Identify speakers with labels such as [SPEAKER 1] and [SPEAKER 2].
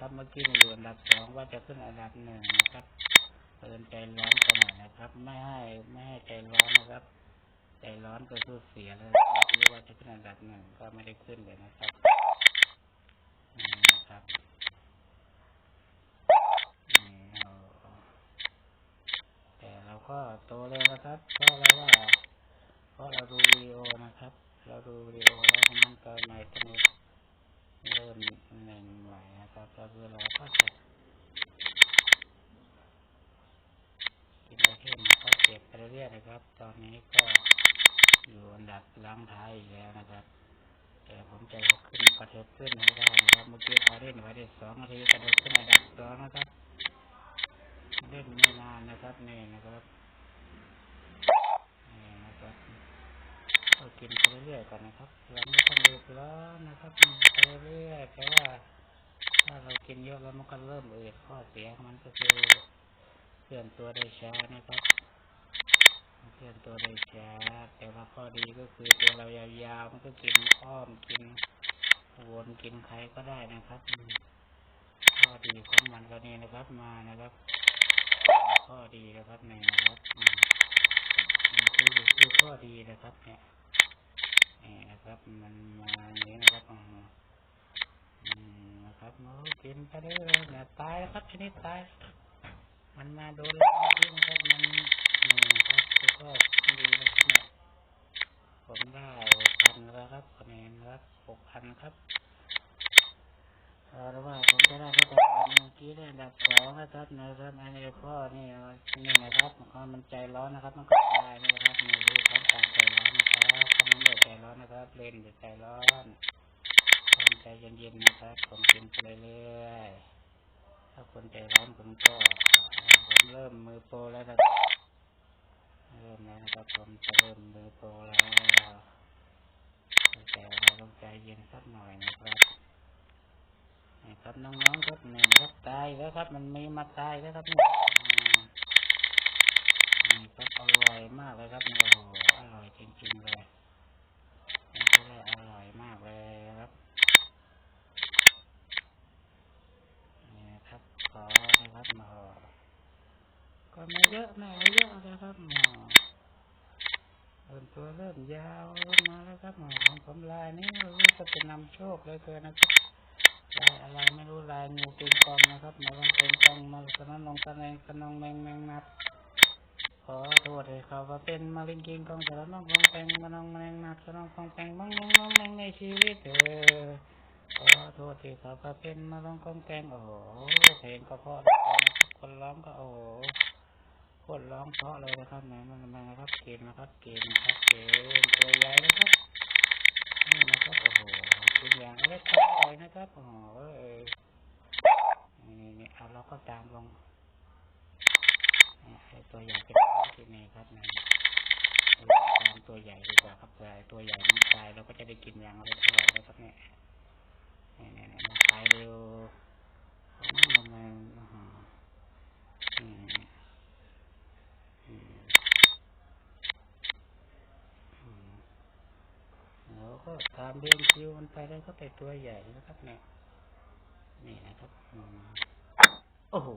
[SPEAKER 1] ครับ เมื่อกี้มาอยู่อันดับสองว่าจะขึ้นอันดับหนึ่งนะครับเตือนใจร้อนไปหน่อยนะครับ ไม่ให้ไม่ให้ใจร้อนนะครับ ใจร้อนก็สู้เสียเลยไม่รู้ว่าจะขึ้นอันดับหนึ่งก็ไม่ได้ขึ้นเลยนะครับนะครับแต่เราก็โตเลยนะครับเพราะอะไรว่าเพราะเราดูวิดีโอนะครับ เราดูวิดีโอแล้วมันก็ในตรงนี้เริ่มหนึ่งใหม่ นะครับก็คือเราก็จะกินไอเทมก็เก็บไปเรื่อยๆนะครับ ตอนนี้ก็อยู่อันดับล้างท้ายอีกแล้วนะครับ แต่ผมจะขึ้นประเทศขึ้นให้ได้นะครับ เมื่อกี้เอาเล่นไว้ได้สองนาทีกระโดดขึ้นอันดับสองนะครับ เล่นไม่นานนะครับนี่นะครับนี่นะครับก็กินไปเรื่อยๆก่อนนะครับเราไม่ต้องรีบร้อนะครับกินไปเรื่อยๆแต่ว่า ถ้าเรากินเยอะแล้วมันก็เริ่มอืดข้อเสียของมันก็คือเคลื่อนตัวได้ช้านะครับเคลื่อนตัวได้ช้า แต่ว่าข้อดีก็คือตัวเรายาวๆมันก็กินอ้อมกินวนกินใครก็ได้นะครับข้อดีของมันก็นี่นะครับมานะครับ ข้อดีนะครับนี่นะครับนี่คือคือข้อดีนะครับ เนี่ยนี่นะครับมันมาอย่างนี้นะครับอืมอืมนะครับโอ้ กินไปเรื่อยๆเนี่ยตายแล้วครับชนิดตาย มันมาโดนแล้วจริงครับมันนี่ครับแล้วก็ดีแล้วครับเนี่ยผมได้หกพันแล้วครับคะแนนครับหกพันครับเอาว่าผมจะได้ก็แต่เมื่อกี้ได้อันดับสองนะครับนะครับอันนี้พ่อนี่นี่นะครับมันมันใจร้อนนะครับ มันก็ได้นี่นะครับนี่ดูครับกาใจร้อนนะครับคอมเมนต์แบบใจร้อนนะครับ เล่นแบบใจร้อน ใจเย็นๆนะครับ ผมกินไปเรื่อยๆถ้าคนใจร้อนผมก็ผมเริ่มมือโปรแล้วนะครับเริ่มแล้วนะครับผมจะเริ่มมือโปรแล้วแต่เราต้องใจเย็นสักหน่อยนะครับนี่ครับน้องๆครับหนึ่งครับตายแล้วครับ มันมีมาตายแล้วครับนี่อืมนี่ครับอร่อยมากเลยครับนี่โอ้โหอร่อยจริงๆเลยนี่ก็ได้อร่อยมากเลยครับนี่ครับขอนะ ครับมาก็ไม่เยอะไม่เอาเยอะนะครับหมอเริ่มตัวเริ่มยาวมาแล้วครับหมอของผมลายนี้รู้สึกจะนำโชคเลยเกินนะครับลายอะไรไม่รู้ลายงูปิงปองนะครับหมาลองปิงปองมาสนนลองตะแนงตะนองแมงแมงนับขอโทษให้เขาว่าเป็นมาลิงกิงกองสารน้องกองแปงมานองแมงนับสนองกองแปงบ้างน้องน้องแมงในชีวิตเออ ขอโทษที่เขาว่าเป็นมาลองกองแปงโอ้เพลงก็เพราะนะครับคนร้องก็โอ้โคนร้องเพราะเลยนะครับแหมมันมันครับเกมนะครับเกมนะครับเกมตัวใหญ่นะครับนี่นะครับโอ้โหเป็นอย่างเล็กน้อยนะครับโอ้โหเอ้ยนี่นี่เอาเราก็ตามลงตัวใหญ่เป็นที่นี่ครับนี่เราตามตัวใหญ่ดีกว่าครับตัวตัวใหญ่มันตายเราก็จะได้กินอย่างอร่อยอร่อยเลยครับเนี่ยนี่นี่นี่มันตายเร็วมันมันอื้อหืออืมอืมอืม สาก็ตามเรียงคิวมันไปแล้วก็ไปตัวใหญ่นะครับเนี่ยนี่นะครับ โอ้โห